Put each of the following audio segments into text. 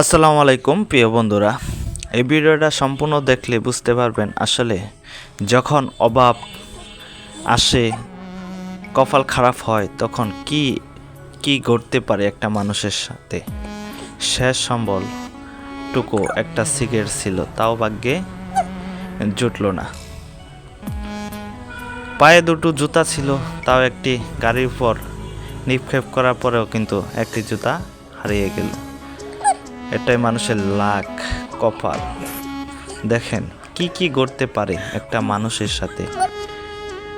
আসসালামু আলাইকুম, প্রিয় বন্ধুরা। এই ভিডিওটা সম্পূর্ণ দেখলে বুঝতে পারবেন আসলে যখন অভাব আসে, কপাল খারাপ হয়, তখন কি কি ঘটতে পারে একটা মানুষের সাথে? শেষ সম্বল টুকু একটা সিগারেট ছিল, তাও ভাগ্যে জুটলো না। পায়ে দুটো জুতা ছিল, তাও একটি গাড়ির উপর নিক্ষেপ করার পরেও কিন্তু একটি জুতা হারিয়ে গেল। এটাই মানুষের লাখ কপাল। দেখেন, কি কি করতে পারে একটা মানুষের সাথে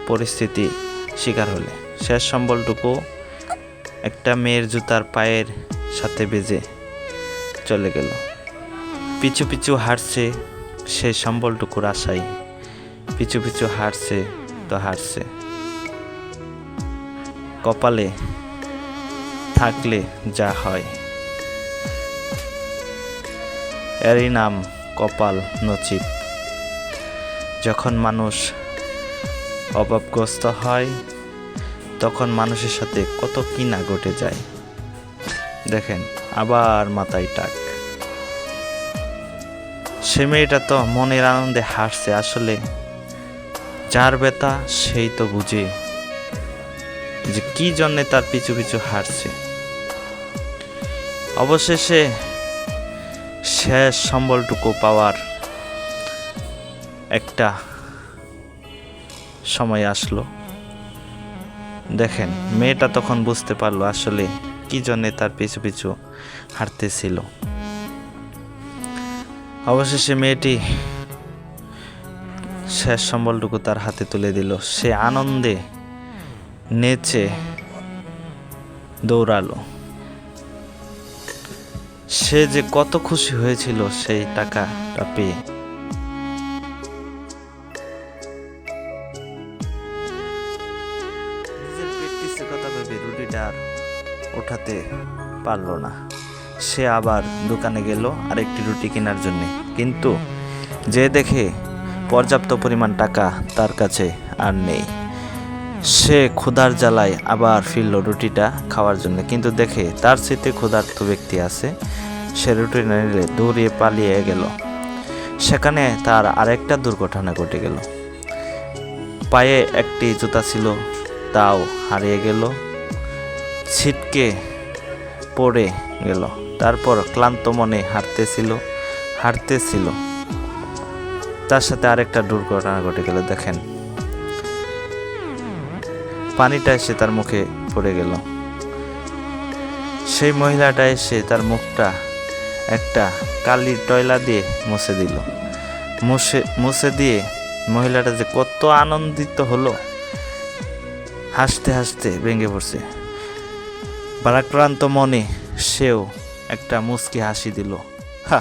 পরিস্থিতি শিকার হলে। শেষ সম্বলটুকু একটা মেয়ের জুতার পায়ের সাথে বেজে চলে গেল। পিছু পিছু হাঁটছে সেই সম্বলটুকুর আশায়। পিছু পিছু হাঁটছে তো হাঁটছে। কপালে থাকলে যা হয়। এরই নাম কপাল নচিব যখন মানুষ অভাবগ্রস্ত হয়, তখন মানুষের সাথে কত কি না ঘটে যায়। দেখেন, আবার মাথায় টাক। সে মেয়েটা তো মনের আনন্দে হাসছে, আসলে যার বেতা সেই তো বুঝে যে কি জন্যে তার পিছু পিছু হাঁটছে। অবশেষে শেষ সম্বলটুকু পাওয়ার একটা সময় আসলো। দেখেন, মেয়েটা তখন বুঝতে পারল আসলে কি জন্যে তার পিছু পিছু হাঁটতেছিল। অবশেষে মেয়েটি শেষ সম্বলটুকু তার হাতে তুলে দিল। সে আনন্দে নেচে দৌড়ালো। সে যে কত খুশি হয়েছিল সেই টাকাটা পেয়ে। আর ওঠাতে পারল না। সে আবার দোকানে গেল আরেকটি রুটি কেনার জন্য। কিন্তু যে দেখে পর্যাপ্ত পরিমাণ টাকা তার কাছে আর নেই। সে ক্ষুধার জ্বালায় আবার ফিরল রুটিটা খাওয়ার জন্য। কিন্তু দেখে তার স্মৃতি ক্ষুধার্ত ব্যক্তি আছে। সে রুটি না নিলে দৌড়িয়ে পালিয়ে গেল। সেখানে তার আরেকটা দুর্ঘটনা ঘটে গেল। পায়ে একটি জুতা ছিল, তাও হারিয়ে গেল। ছিটকে পড়ে গেল। তারপর ক্লান্ত মনে হাঁটতেছিল হাঁটতেছিল। তার সাথে আরেকটা দুর্ঘটনা ঘটে গেল, দেখেন। পানিটা এসে তার মুখে পড়ে গেল। সেই মহিলাটা এসে তার মুখটা একটা কালি টয়লা দিয়ে মুছে দিল। মুছে মুছে দিয়ে মহিলাটা যে কত আনন্দিত হলো, হাসতে হাসতে ভেঙে পড়ছে। ভারাক্রান্ত মনে সেও একটা মুচকি হাসি দিল। হা।